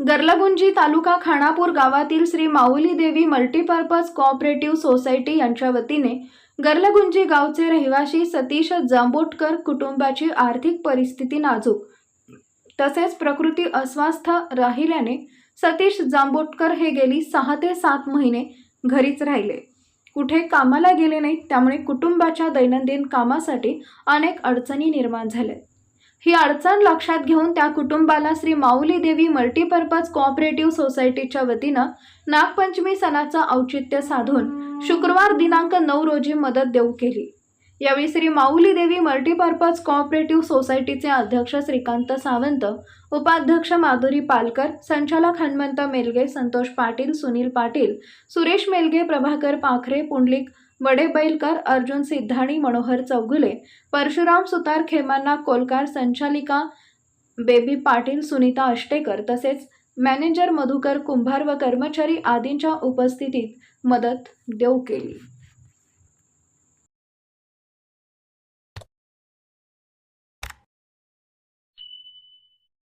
गर्लगुंजी तालुका खानापूर गावातील श्री माऊली देवी multipurpose cooperative society यांच्या वतीने गर्लगुंजी गावचे रहिवासी सतीश जांबोटकर कुटुंबाची आर्थिक परिस्थिती नाजूक. तसेच प्रकृती अस्वस्थ राहिल्याने सतीश जांबोटकर हे गेली सहा ते सात महिने घरीच राहिले. कुठे कामाला गेले नाहीत त्यामुळे कुटुंबाच्या दैनंदिन कामासाठी अनेक अडचणी निर्माण झाल्या ही अडचण लक्षात घेऊन त्या कुटुंबाला श्री माऊली देवी मल्टीपर्पज कोऑपरेटिव्ह सोसायटीच्या वतीनं नागपंचमी सणाचं औचित्य साधून शुक्रवार दिनांक नऊ रोजी मदत देऊ केली. यावेळी श्री माऊली देवी मल्टीपर्पज कोऑपरेटिव्ह सोसायटीचे अध्यक्ष श्रीकांत सावंत उपाध्यक्ष माधुरी पालकर संचालक हनुमंत मेलगे संतोष पाटील सुनील पाटील सुरेश मेलगे प्रभाकर पाखरे पुंडलिक वडेबैलकर अर्जुन सिद्धाणी मनोहर चौगुले परशुराम सुतार खेमांना कोलकार संचालिका बेबी पाटील सुनीता अष्टेकर तसेच मॅनेजर मधुकर कुंभार व कर्मचारी आदींच्या उपस्थितीत मदत देऊ केली.